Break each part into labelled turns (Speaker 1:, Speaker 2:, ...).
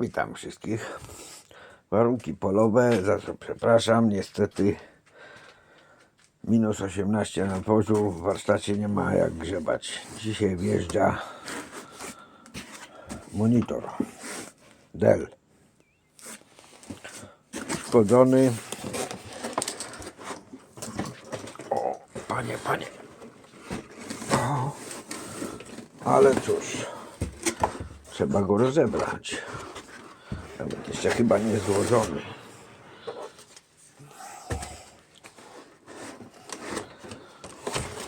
Speaker 1: Witam wszystkich. Warunki polowe, za co przepraszam, niestety minus 18 na dworzu, w warsztacie nie ma jak grzebać. Dzisiaj wjeżdża monitor Dell. Szkodzony. O, panie, panie. O, ale cóż, trzeba go rozebrać. Jeszcze chyba nie złożony.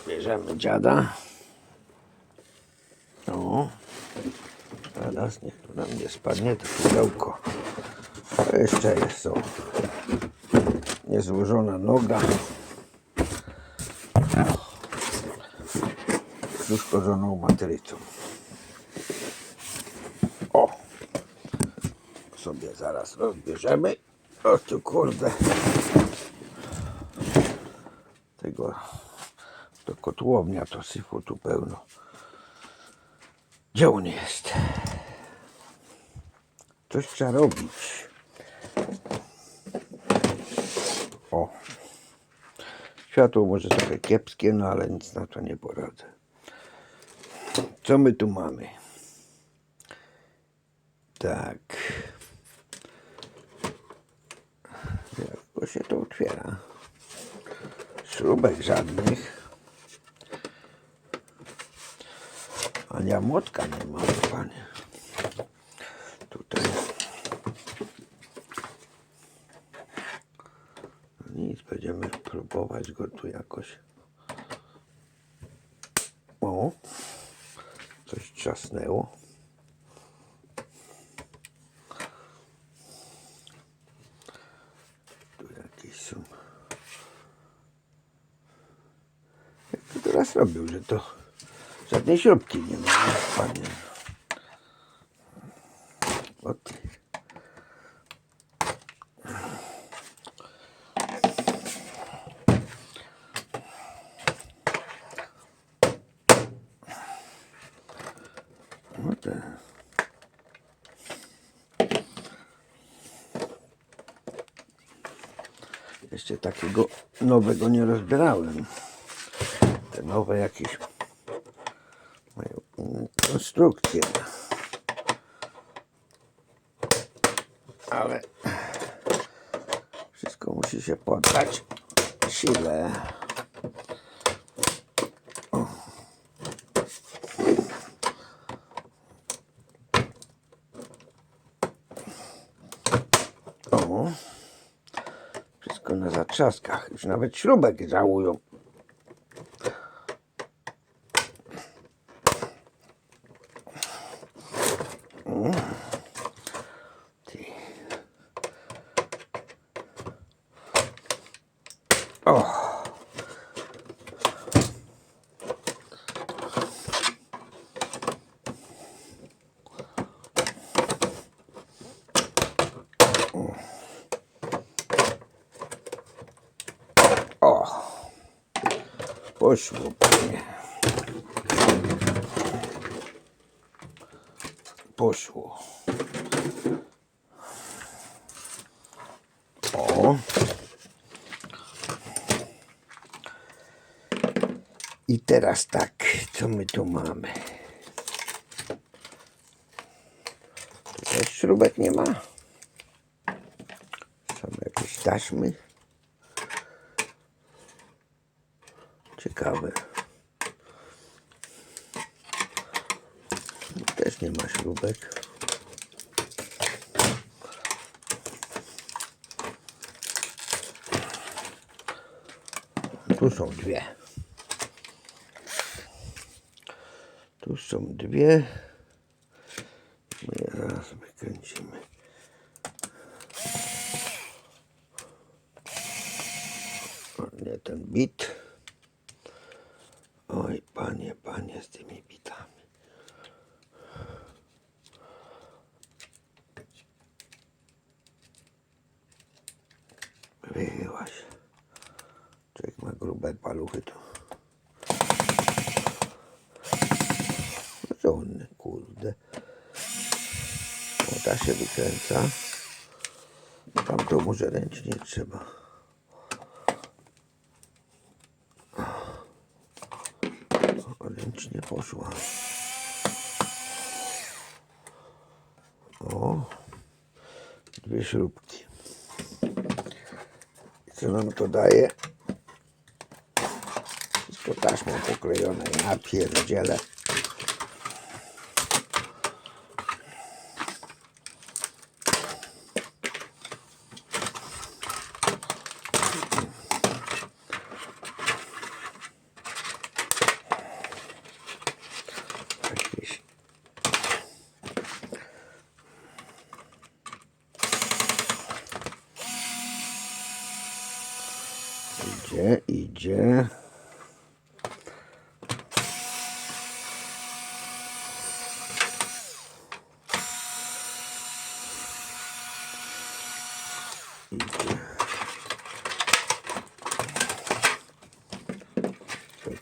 Speaker 1: Bierzemy dziada. O. Teraz niech tu nam nie spadnie to pudełko. Jeszcze jest są. Niezłożona noga. Z uszkodzoną matrycą. O! Zaraz rozbierzemy. O tu kurde. Tego to kotłownia to syfu tu pełno. Gdzie on jest? Coś trzeba robić. O. Światło może trochę kiepskie, no ale nic na to nie poradzę. Co my tu mamy? Tak. Jak się to otwiera? Śrubek żadnych. Ania młotka nie ma, panie. Tutaj. Nic, będziemy próbować go tu jakoś. O, coś trzasnęło. Tu jakieś są. Jak to teraz robił, że to żadnej śrubki nie ma, panie. O ty. Jeszcze takiego nowego nie rozbierałem. Nowe jakieś mają konstrukcje. Ale wszystko musi się poddać sile. Wszystko na zatrzaskach. Już nawet śrubek żałują. Poszło. Poszło. O. I teraz tak, co my tu mamy? Też śrubek nie ma. Są jakieś taśmy. Ciekawe. Też nie ma śrubek. Tu są dwie. Tu są dwie. My je zaraz wykręcimy. O, nie ten bit. Oj, panie, panie, z tymi bitami. Wyjęła się. Człowiek ma grube paluchy to. No on, kurde. O, ta się wykręca. Tam to może ręcznie trzeba. Ręcznie poszła. O, dwie śrubki. Nam to daje? Wszystko taśmą poklejone. Ja pierdzielę.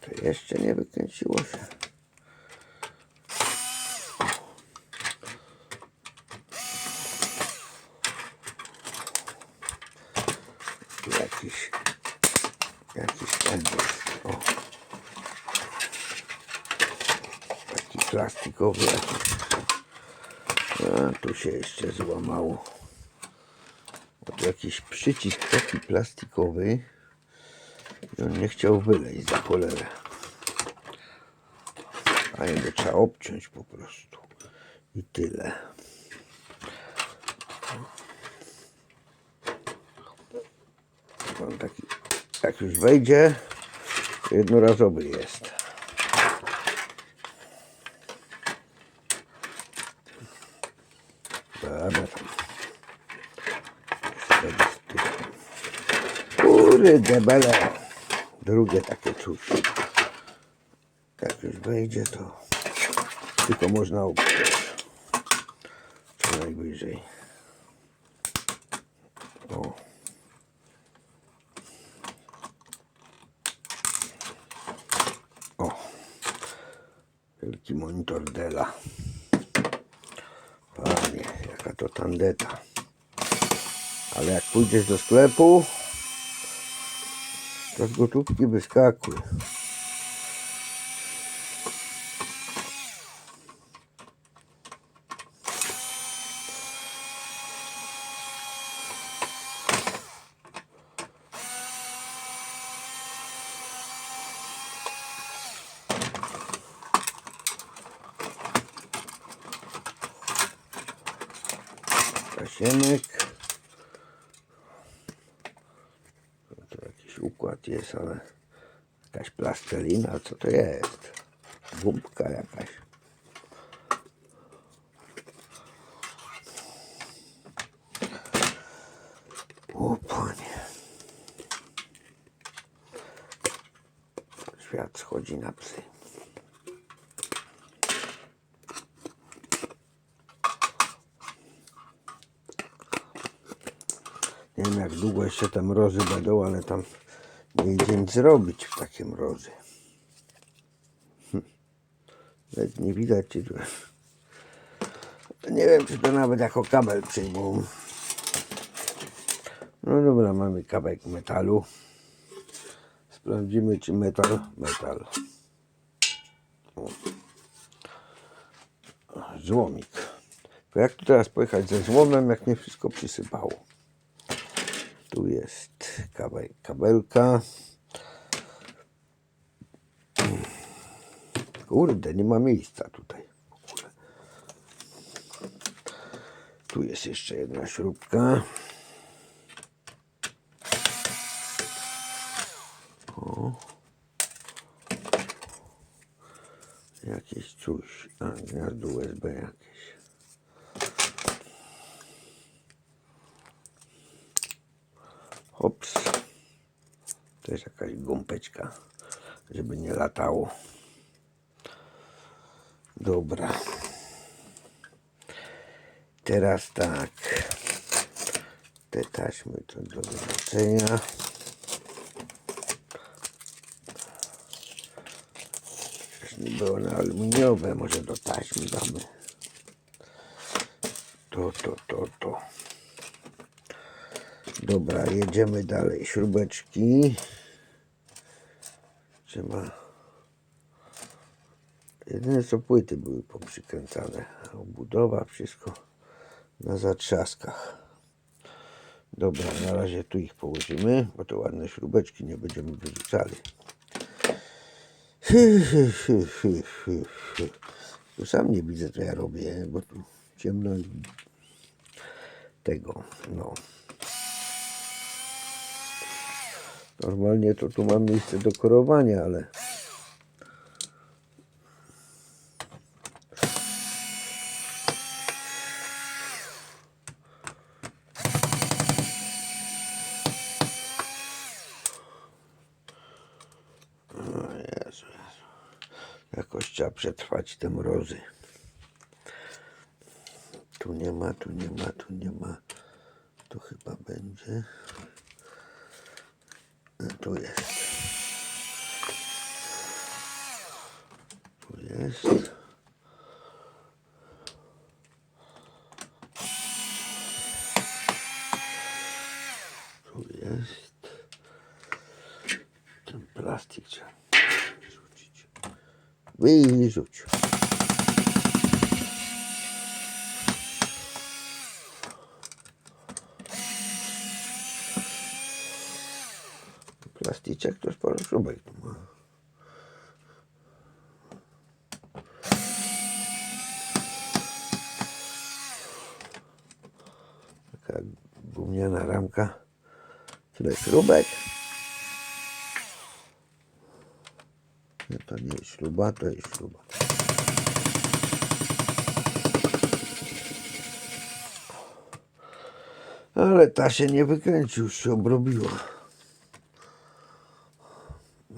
Speaker 1: To jeszcze nie wykręciło się? Jakiś jakiś. Taki plastikowy. A tu się jeszcze złamało. Jakiś przycisk taki plastikowy. I on nie chciał wyleźć za cholerę. A jego trzeba obciąć po prostu. I tyle. Taki, jak już wejdzie, jednorazowy jest. Dobra tam. Wtedy z tym. Kurde bele. Drugie takie coś. Jak już wejdzie, to tylko można obciąć. Co najwyżej. O. O. Wielki monitor Dela. Panie, jaka to tandeta. Ale jak pójdziesz do sklepu, to z gotówki wyskakuj. Tasiemek. To jakiś układ jest, ale jakaś plastelina, co to jest? Gumka jakaś. O. Świat schodzi na psy. Nie wiem jak długo jeszcze te mrozy będą, ale tam nic zrobić w takie mrozy. Hm. Nawet nie widać. Nie wiem czy to nawet jako kabel przyjmą. No dobra, mamy kawałek metalu. Sprawdzimy czy metal, metal. Złomik. To jak tu teraz pojechać ze złomem, jak mnie wszystko przysypało? Tu jest kabelka. Kurde, nie ma miejsca tutaj. Tu jest jeszcze jedna śrubka. O. Jakieś coś. A, gniazdo USB jakieś. Hops. To jest jakaś gąbeczka, żeby nie latało. Dobra. Teraz tak. Te taśmy to do zobaczenia. Nie było na aluminiowe, może do taśmy damy. To, to, to, to. Dobra, jedziemy dalej. Śrubeczki. Trzeba. Jedyne co płyty były poprzykręcane. Obudowa, wszystko na zatrzaskach. Dobra, na razie tu ich położymy, bo to ładne śrubeczki nie będziemy wyrzucali. Tu sam nie widzę co ja robię, bo tu ciemno tego, no. Normalnie to tu mam miejsce do korowania, ale. Jakoś trzeba przetrwać te mrozy. Tu nie ma, tu nie ma, tu nie ma. Tu chyba będzie. E, Tu jest. Tu jest. Tu jest. Ten plastik trzeba wyrzucić. Wyrzuć. To sporo śrubek tu ma. Taka gówniana ramka. Tyle śrubek. Nie, to nie jest śruba, to jest śruba. Ale ta się nie wykręci, już się obrobiła.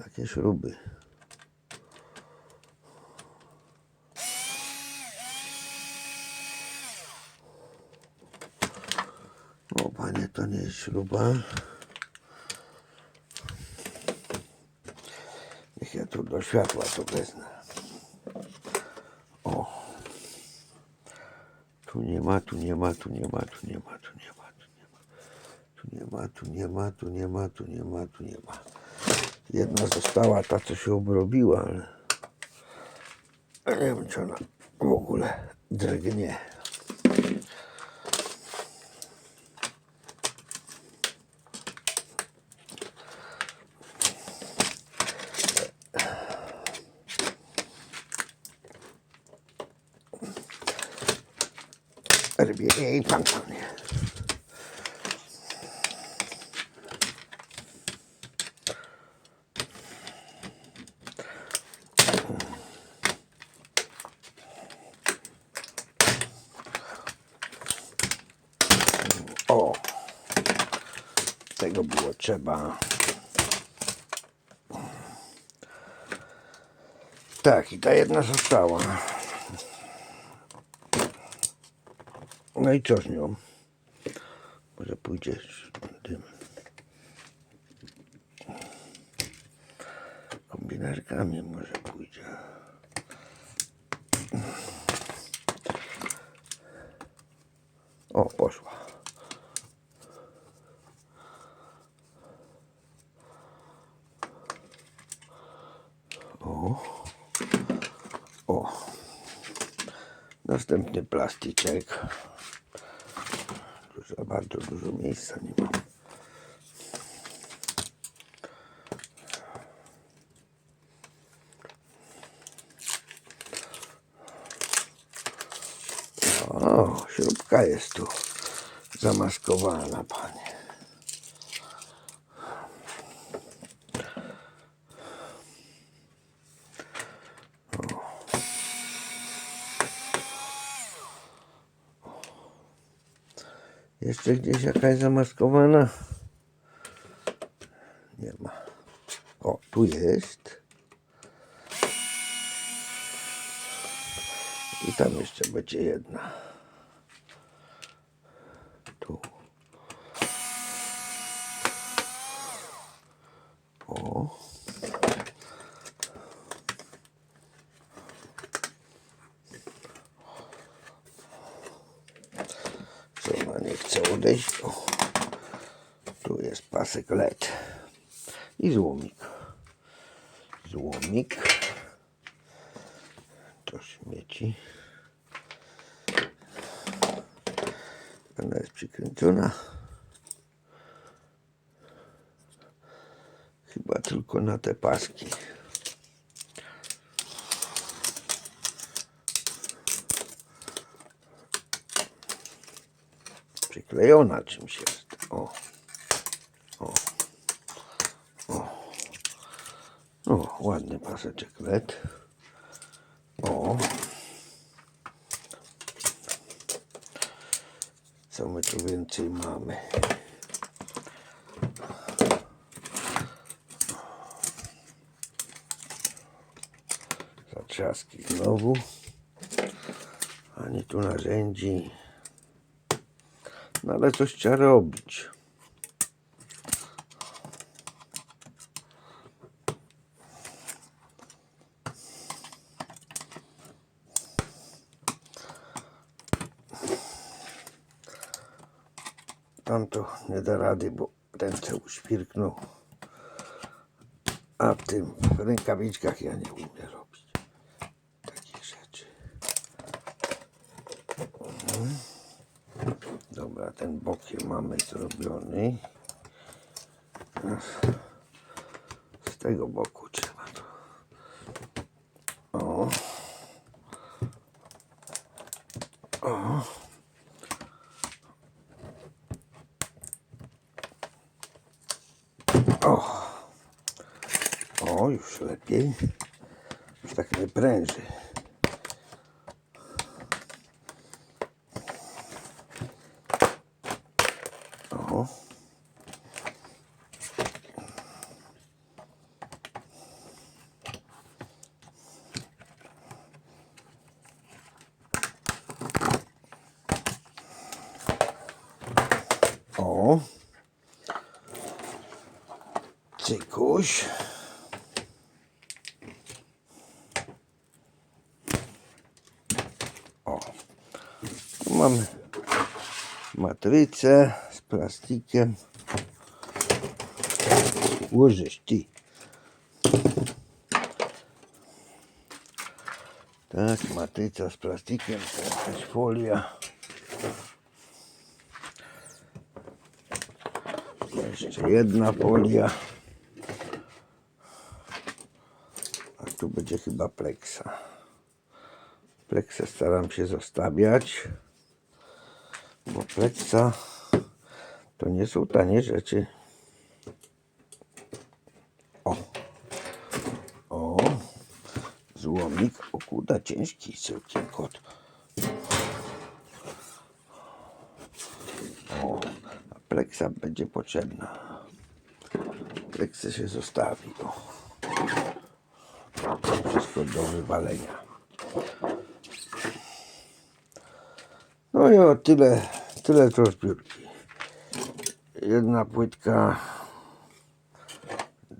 Speaker 1: Takie śruby. O panie, to nie jest śruba. Niech ja tu do światła to wezmę. O. Tu nie ma, tu nie ma, tu nie ma, tu nie ma, tu nie ma, tu nie ma. Tu nie ma, tu nie ma, tu nie ma, tu nie ma, tu nie ma. Jedna została, ta co się obrobiła, ale nie wiem czy ona w ogóle drgnie. Rwie jej pantonie. O, tego było trzeba. Tak, i ta jedna została. No i co z nią? Może pójdzie z tym kombinerkami, może pójdzie. O, poszła. O. O. Następny plastyczek. Tu za bardzo dużo miejsca nie mam. O, śrubka jest tu zamaskowana, panie. Jeszcze gdzieś jakaś zamaskowana? Nie ma. O, tu jest. I tam jeszcze będzie jedna. Tu. O. chcę odejść. O, tu jest pasek LED i złomik. Złomik. To śmieci. Ona jest przykręcona. Chyba tylko na te paski. Przyklejona czymś jest. O. O. O. O, ładny paseczek LED. O. Co my tu więcej mamy? Zatrzaski znowu. Ani tu narzędzi. No ale coś trzeba robić. Tam nie da rady, bo ręce uświrkną. A w tym w rękawiczkach ja nie umiem robić takich rzeczy. Mhm. Dobra, ten bokiem mamy zrobiony. Z tego boku trzeba to. O. O. O, już lepiej. Już tak nie pręży. O. O. Cykuś. O. Tu mamy matrycę z plastikiem. Łożysz ty. Tak, matryca z plastikiem, jakaś folia. Jeszcze jedna folia. A tu będzie chyba pleksa. Pleksę staram się zostawiać, bo pleksa to nie są tanie rzeczy. O, o, złomik, o kuda, ciężki całkiem kot. O, a pleksa będzie potrzebna. Pleksę się zostawi. O. Wszystko do wywalenia. No i o tyle, tyle to zbiórki. Jedna płytka,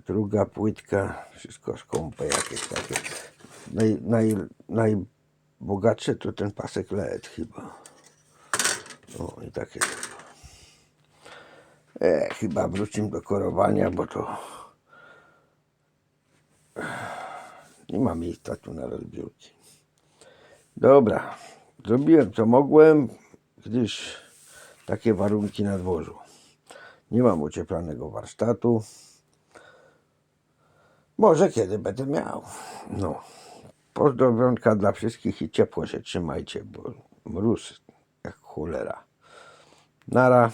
Speaker 1: druga płytka, wszystko skąpe jakieś takie. Naj, naj, najbogatsze to ten pasek LED chyba. O i takie. E, chyba wrócimy do korowania, bo to nie ma miejsca tu na rozbiórki. Dobra, zrobiłem co mogłem, gdyż takie warunki na dworzu. Nie mam ocieplanego warsztatu. Może kiedy będę miał. No. Pozdrowionka dla wszystkich i ciepło się trzymajcie, bo mróz jak cholera. Nara.